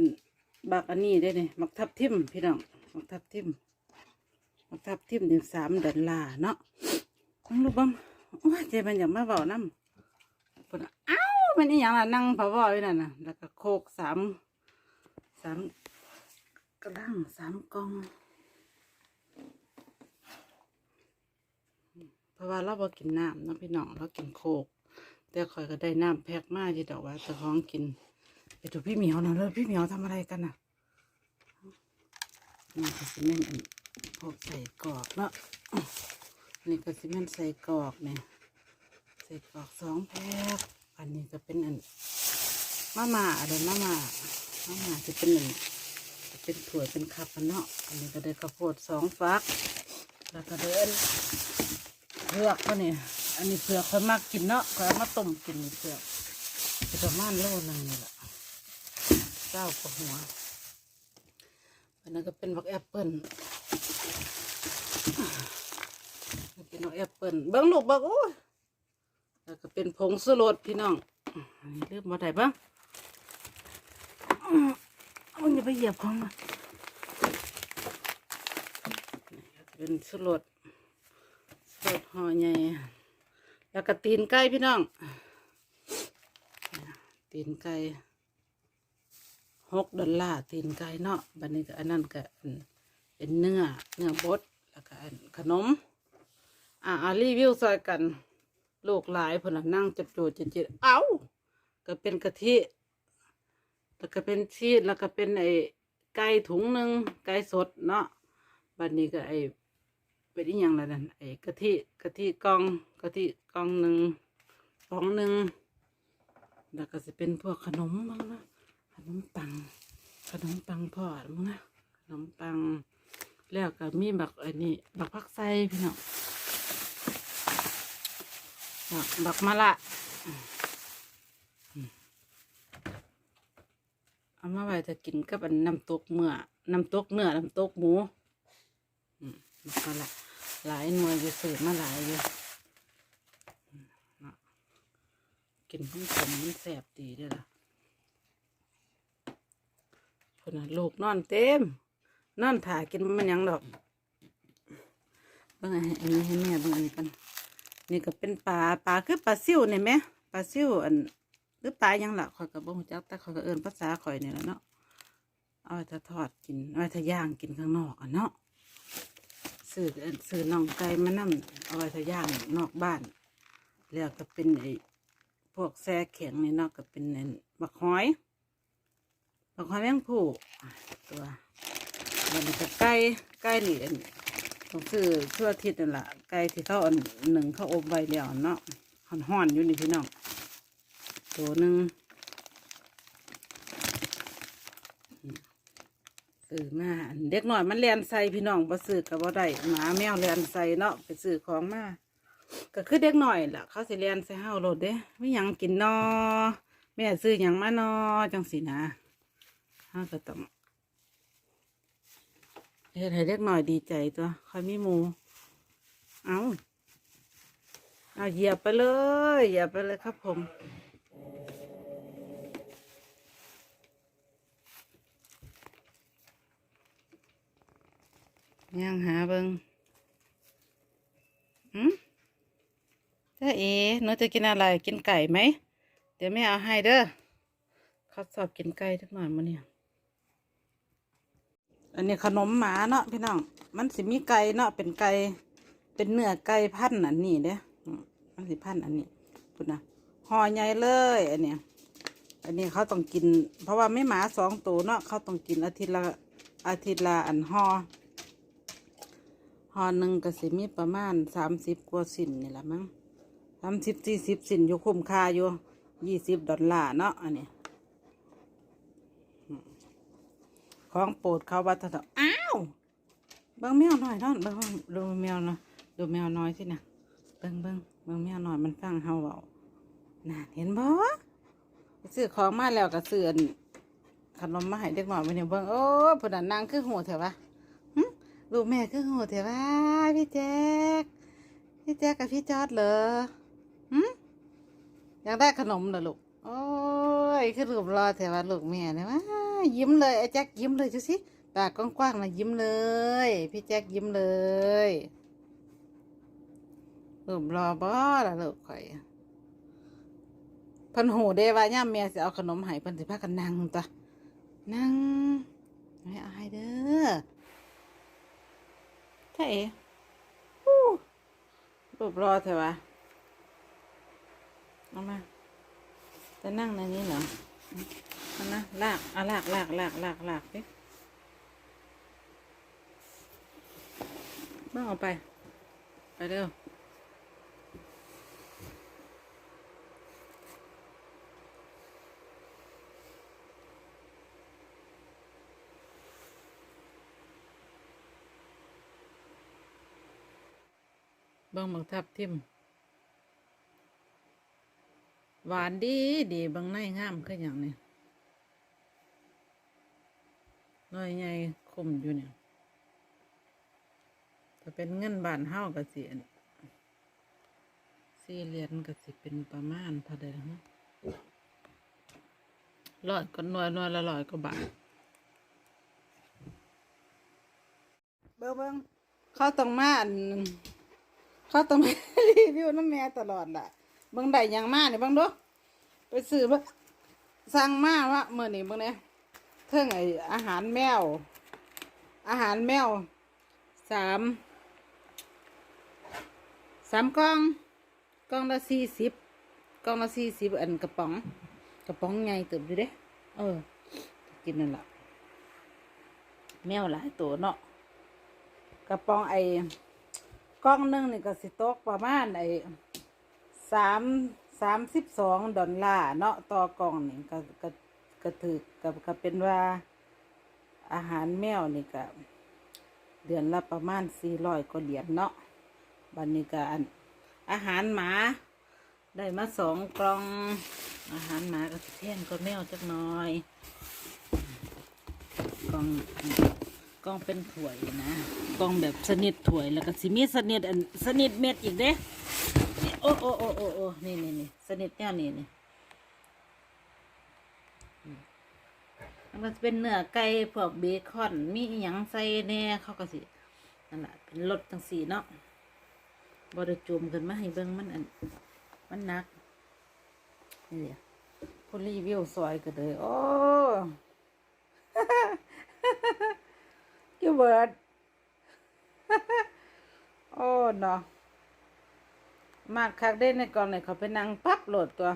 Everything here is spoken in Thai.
ันบักอันนี้ได้เนี่ยมักทับทิมพี่น้องมักทับทิมมักทับทิมเดี๋ยวสามดอลลาร์เนาะต้องรู้บ้างโอ้ยใจมันอยากมาเบาน้ำปุ่นอ้าวมันนี่อย่างละนั่งพะวออยนั่นน่ะ แล้วก็โคกสามสามกระลังสามกองเพราะว่าเราบ่กินน้ำเนาะพี่น้องเรากินโคกแต่ข่อยก็ได้น้ำแพ็กมากที่ดอกว่าจะของกิน ไปดูพี่เหมียวนะเลยพี่เหมียวทำอะไรกันน่ะนี่ก็สิเมนอันพวกใส่กรอกเนาะนี่ก็สิเมนใส่กรอกเนี่ยใส่กรอกสองแพ็กอันนี้ก็เป็นอันมาม่าอะไรมาม่ามาม่าจะเป็นอันจะเป็นถั่วเป็นคับเนาะอันนี้ก็ได้ข้าวโพดสองฟัก แล้วก็เดินเผือกก็เนี่ยอันนี้เผือกคนมากกินเนาะก็มาต้มกินเผือกจะประมาณโลนึงนี่แหละ เจ้ากว่าหัวอันนั้นก็เป็นบักแอปเปิ้ลเป็นบักแอปเปิ้ลเบิ้งลูกบักโอ้ยแล้วก็เป็นผงสุรสพี่น้องนนี้เริ่มมาได้บ้างเอาอย่าไปเหยียบของมันเป็นสุรสสดห่อใหญ่แล้วก็ตีนไก่พี่น้องตีนไก่ หกดอลลาร์ตีนไก่เนาะบันนี้ก็อันนั้นก็เป็นเนื้อเนื้อบดแล้วก็ขนม อ่ารีวิวซอยกัน ลูกหลายเพนน่ะนั่งจับจูดจิตเอ้าก็เป็นกะทิ แล้วก็เป็นชีสแล้วก็เป็นไอ้ไก่ถุงหนึ่งไก่สดเนาะบัดนี้ก็ไอ้เป็นอีหยังละนั่นไอ้กะทิกะทิกองกะทิกองหนึ่งกองหนึ่งแล้วก็จะเป็นพวกขนมบ้างนะ นมปัง ขนมปังพอดมั้งนะขนมปัง แล้วก็มีบักอ้นี่บักพักไส้พี่น้องบักบักมะละเอามาไว้จะกินกับอันน้ำตกเมื่อน้ำตกเนื้อน้ำตกหมูมก็ละหลายหน่วยอยู่สืบมาหลายอยู่อืมเนาะกินพุ่งผมมันแสบดีด้วยล่ะ คนน่ะลูกนอนเต็ม นอนถ่ากินมันยังดอกเบิ่งอันนี้อันนี้ให้แม่เบิ่งอันนี้กันนี่ก็เป็นปลาปลาคือปลาซิ่วเนี่ยไหมปลาซิ่วอันหรือปลายังละข่อยก็บ่ฮู้จักแต่ข่อยก็เอิ้นภาษาข่อยเนี่แหละเนาะเอาไว้ถ้าทอดกินเอาไว้ถ้าย่างกินข้างนอกอะเนาะซื้อซื้อน่องไก่มานั่เอาไว้ย่างนอกบ้าน แล้วก็เป็นไอ้พวกแซ่แข็งนี่เนอกก็เป็นไอ้บักหอย บักหอยแมงผู้ตัวมันก็ไก่ไก่นี่อันต้องซื้อทั่วอทิศนั่นแหละไก่ที่เขาอันหนึ่งเขาอบไว้แล้วเนาะห่อนๆอนอยู่นี่พี่น้องตัวหนึ่งซื้อมาเด็กหน่อยมันเรียนใส่พี่น้องบ่ซื้อก็บ่ได้หมาแมวเรียนใส่เนาะไปซื้อของมาก็คือเด็กหน่อยล่ะ เขาสิเรียนใส่เฮาโลดเด้ไม่ยังกินนอแม่ซื้อหยังมานอจังสินะ เฮาก็ต้องเฮ็ดให้เด็กหน่อยดีใจตัวคอยมีหมู เอาเอาเหยียบไปเลยเหยียบไปเลยครับผมยังหาเบิงหืมจ้าเอ๋หนูจะกินอะไร กินไก่ไหม เดี๋ยวแม่เอาให้เด้อเขาสอบกินไก่ทุกหน่อยมาเนี่ย อันนี้ขนมหมาเนาะพี่น้อง มันสิมีไก่เนาะเป็นไก่เป็นเนื้อไก่พันอันนี้เด้มันสิพันอันนี้พูดนะห่อใหญ่เลยอันเนี้ยอันนี้เขาต้องกิน เพราะว่าไม่หมาสองตัวเนาะเขาต้องกินอาทิตย์ละอาทิตย์ละอันห่อห่อหนึ่งก็สิมีประมาณสามสิบกว่าสินนี่แหละมั้งสามสิบสี่สิบสินอยู่คุ้มค่าอยู่ยี่สิบดอลลาร์เนาะอันนี้ ของโปรดเขาวัฒนอ้าวเบิ้งแมวหน่อยเนาะเบิ้งดูแมวเนาะดูแมวน้อยสินะเบิ้งเบิ้งเบิ้งแมวหน่อยมันฟังเฮาเบาน่ะเห็นบ่ซื้อของมาแล้วก็ซื้อนขนมมาให้เด็กหน่อยมาเนี่ยเบิ้งโอ้ผุนันนางคือหัวเถอะวะลูกแม่คือโหดเถอะว่าพี่แจ๊กพี่แจ๊กกับพี่จอดเหรอหืมอยากได้ขนมเหรอลูกโอ้ยคือรูปรอเถอะว่าลูกแม่เนี่ยว่า ยิ้มเลยไอ้แจ็คยิ้มเลยดูสิปากกว้างๆนะยิ้มเลย พี่แจ็คยิ้มเลยรูปรอบอละลูกข่อยพันหูเด้ว่าย่ามแม่สิเอาขนมให้เพิ่นสิพากันนั่งตัวนั่งไม่อายเด้อถ้าเอ๋ฮู้รูปรอเถอะวะเอามา จะนั่งในนี้เหรอ เอานะลากเอาลากลากลากลากลากดิบ้างเอาไป ไปเร็วเบิ่งบังทับทิม หวานดีดีบางในงามคืออย่างนี้น้อยใหญ่คมอยู่เนี่ยถ้าเป็นเงินบานเฮาก็สิอันสี่เหรียญก็สิเป็นประมาณเท่าใดล่ฮะร้อยก็น่วยน่วยละร้อยก็บาทเบิ่งเบิ่งเขาต้องมาอันเขาต้องมารีวิวน้ำแม่ตลอดแหละ เบิ่งได้ยังมาเนี่ยเบิ่งดูไปซื้อมาสั่งมาว่าเมื่อนี้เบิ่งเนี่ยเทิงไออาหารแมว อาหารแมวสามสามกล่องกล่องละสี่สิบกล่องละสี่สิบอันกระป๋อง กระป๋องใหญ่เติบอยู่เด้เออ กินนั่นละแมวหลายตัวเนาะกระป๋องไอ้กล้องหนึงนี่ก็สิตกประมาณไอ้ สามสามสิบสองดอลลาร์เนาะต่อกล่องนี่ก็ก็ก็ถือก็ก็เป็นว่าอาหารแมวนี่ก็เดือนละประมาณสี่ร้อยกว่าเหรียญเนาะบันนี้ก็อันอาหารหมา ได้มาสองกล่อง อาหารหมาก็สิแพงกว่าแมวจักหน่อยกล่องกล่องเป็นถ้วยนะกล่องแบบสนิทถ้วยแล้วก็สิมีสนิทอันสนิทเม็ดอีกเด้ โอ้โอ้โอ้โอ้โอ้นี่นี่นี่สนิทแนวนี้นี่มันเป็นเนื้อไก่พวกเบคอน มีหยังใส่แน่เขาก็สินั่นแหละเป็นรสจังสีเนาะบไดจุ่มขึ้นมาให้เบิ่งมันอันมันนักนี่เดี๋ยวคนรีวิวซอยก็เลยโอ้ you word โอ้เนาะ มากคักได้ในกองเนี่ยเขาไปนั่งปั๊บโหลดตัว